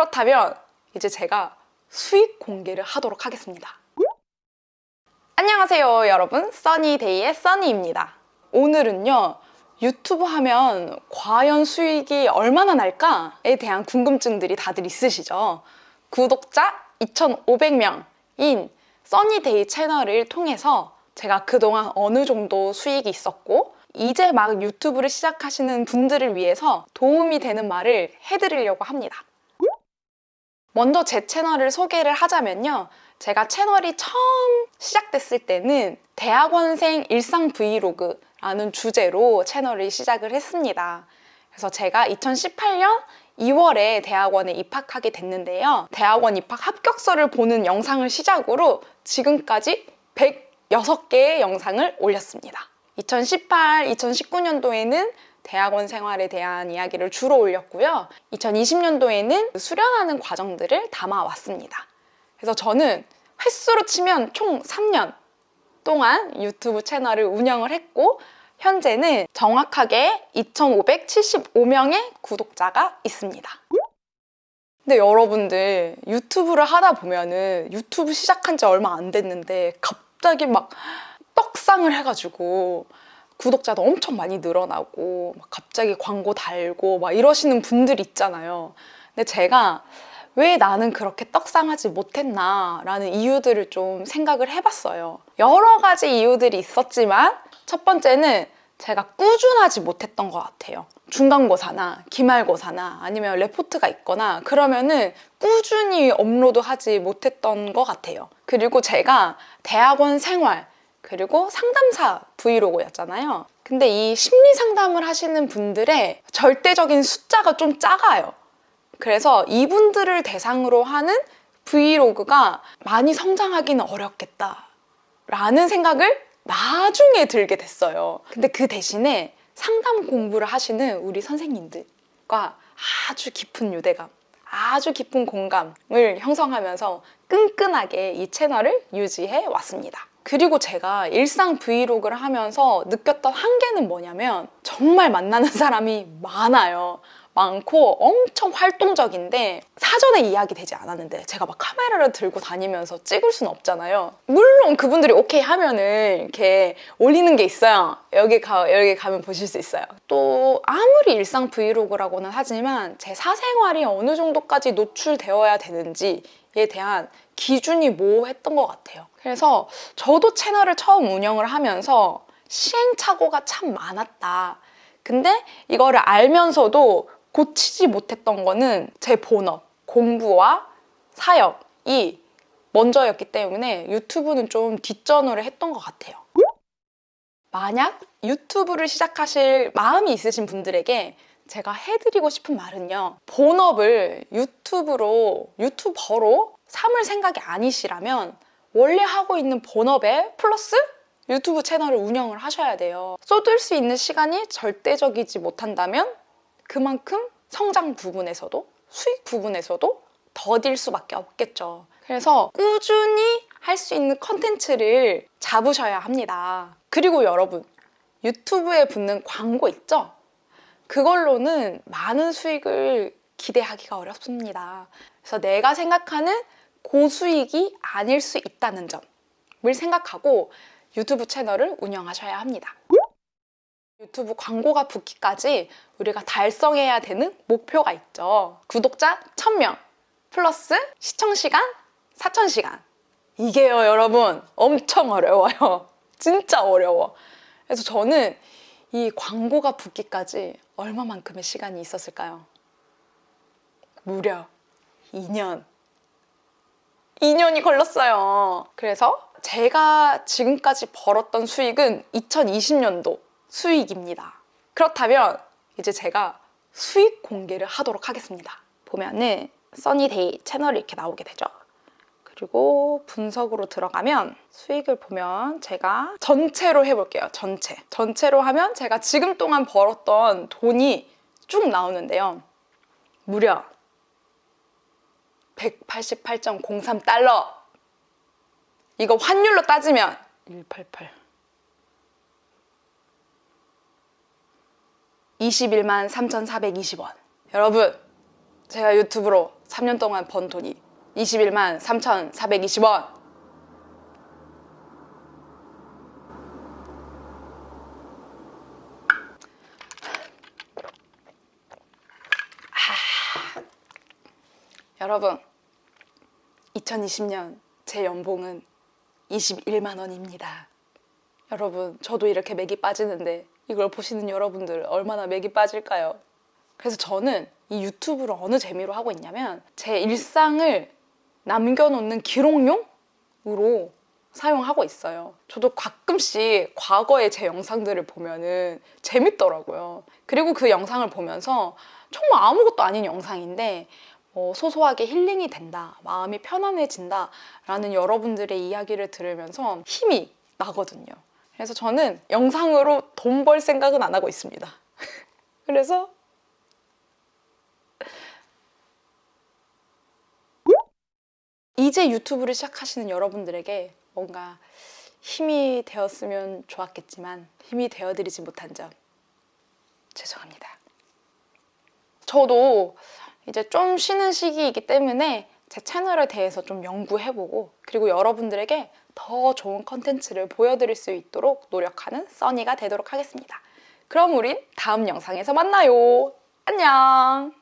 그렇다면 이제 제가 수익 공개를 하도록 하겠습니다. 안녕하세요, 여러분. 써니데이의 써니입니다. 오늘은요, 유튜브 하면 과연 수익이 얼마나 날까에 대한 궁금증들이 다들 있으시죠? 구독자 2,500명인 써니데이 채널을 통해서 제가 그동안 어느 정도 수익이 있었고, 이제 막 유튜브를 시작하시는 분들을 위해서 도움이 되는 말을 해드리려고 합니다. 먼저 제 채널을 소개를 하자면요. 제가 채널이 처음 시작됐을 때는 대학원생 일상 브이로그라는 주제로 채널을 시작을 했습니다. 그래서 제가 2018년 2월에 대학원에 입학하게 됐는데요. 대학원 입학 합격서를 보는 영상을 시작으로 지금까지 106개의 영상을 올렸습니다. 2018, 2019년도에는 대학원 생활에 대한 이야기를 주로 올렸고요. 2020년도에는 수련하는 과정들을 담아왔습니다. 그래서 저는 횟수로 치면 총 3년 동안 유튜브 채널을 운영을 했고, 현재는 정확하게 2,575명의 구독자가 있습니다. 근데 여러분들 유튜브를 하다 보면은 유튜브 시작한 지 얼마 안 됐는데 갑자기 막 떡상을 해가지고 구독자도 엄청 많이 늘어나고 막 갑자기 광고 달고 막 이러시는 분들 있잖아요. 근데 제가 왜 나는 그렇게 떡상하지 못했나라는 이유들을 좀 생각을 해봤어요. 여러 가지 이유들이 있었지만 첫 번째는 제가 꾸준하지 못했던 것 같아요. 중간고사나 기말고사나 아니면 레포트가 있거나 그러면은 꾸준히 업로드하지 못했던 것 같아요. 그리고 제가 대학원 생활 그리고 상담사 브이로그였잖아요. 근데 이 심리 상담을 하시는 분들의 절대적인 숫자가 좀 작아요. 그래서 이분들을 대상으로 하는 브이로그가 많이 성장하기는 어렵겠다. 라는 생각을 나중에 들게 됐어요. 근데 그 대신에 상담 공부를 하시는 우리 선생님들과 아주 깊은 유대감, 아주 깊은 공감을 형성하면서 끈끈하게 이 채널을 유지해 왔습니다. 그리고 제가 일상 브이로그를 하면서 느꼈던 한계는 뭐냐면 정말 만나는 사람이 많아요. 많고 엄청 활동적인데 사전에 이야기 되지 않았는데 제가 막 카메라를 들고 다니면서 찍을 수는 없잖아요. 물론 그분들이 오케이 하면은 이렇게 올리는 게 있어요. 여기 가 여기 가면 보실 수 있어요. 또 아무리 일상 브이로그라고는 하지만 제 사생활이 어느 정도까지 노출되어야 되는지에 대한 기준이 모호했던 것 같아요. 그래서 저도 채널을 처음 운영을 하면서 시행착오가 참 많았다. 근데 이거를 알면서도 고치지 못했던 거는 제 본업, 공부와 사역이 먼저였기 때문에 유튜브는 좀 뒷전으로 했던 것 같아요. 만약 유튜브를 시작하실 마음이 있으신 분들에게 제가 해드리고 싶은 말은요. 본업을 유튜브로, 유튜버로 삼을 생각이 아니시라면 원래 하고 있는 본업에 플러스 유튜브 채널을 운영을 하셔야 돼요. 쏟을 수 있는 시간이 절대적이지 못한다면 그만큼 성장 부분에서도 수익 부분에서도 더딜 수밖에 없겠죠. 그래서 꾸준히 할 수 있는 컨텐츠를 잡으셔야 합니다. 그리고 여러분, 유튜브에 붙는 광고 있죠? 그걸로는 많은 수익을 기대하기가 어렵습니다. 그래서 내가 생각하는 고수익이 아닐 수 있다는 점을 생각하고 유튜브 채널을 운영하셔야 합니다. 유튜브 광고가 붙기까지 우리가 달성해야 되는 목표가 있죠. 구독자 1000명 플러스 시청시간 4000시간. 이게요, 여러분. 엄청 어려워요. 진짜 어려워. 그래서 저는 이 광고가 붙기까지 얼마만큼의 시간이 있었을까요? 무려 2년. 2년이 걸렸어요. 그래서 제가 지금까지 벌었던 수익은 2020년도 수익입니다. 그렇다면 이제 제가 수익 공개를 하도록 하겠습니다. 보면은 써니데이 채널이 이렇게 나오게 되죠. 그리고 분석으로 들어가면 수익을 보면 제가 전체로 해볼게요. 전체. 전체로 하면 제가 지금 동안 벌었던 돈이 쭉 나오는데요. 무려 188.03달러. 이거 환율로 따지면 188. 21만 3,420원. 여러분, 제가 유튜브로 3년 동안 번 돈이 21만 3,420원. 아. 여러분, 2020년 제 연봉은 21만 원입니다. 여러분, 저도 이렇게 맥이 빠지는데 이걸 보시는 여러분들 얼마나 맥이 빠질까요? 그래서 저는 이 유튜브를 어느 재미로 하고 있냐면 제 일상을 남겨놓는 기록용으로 사용하고 있어요. 저도 가끔씩 과거의 제 영상들을 보면은 재밌더라고요. 그리고 그 영상을 보면서 정말 아무것도 아닌 영상인데 어, 소소하게 힐링이 된다, 마음이 편안해진다 라는 여러분들의 이야기를 들으면서 힘이 나거든요. 그래서 저는 영상으로 돈 벌 생각은 안 하고 있습니다. 그래서 이제 유튜브를 시작하시는 여러분들에게 뭔가 힘이 되었으면 좋았겠지만 힘이 되어드리지 못한 점 죄송합니다. 저도 이제 좀 쉬는 시기이기 때문에 제 채널에 대해서 좀 연구해보고 그리고 여러분들에게 더 좋은 컨텐츠를 보여드릴 수 있도록 노력하는 써니가 되도록 하겠습니다. 그럼 우린 다음 영상에서 만나요. 안녕!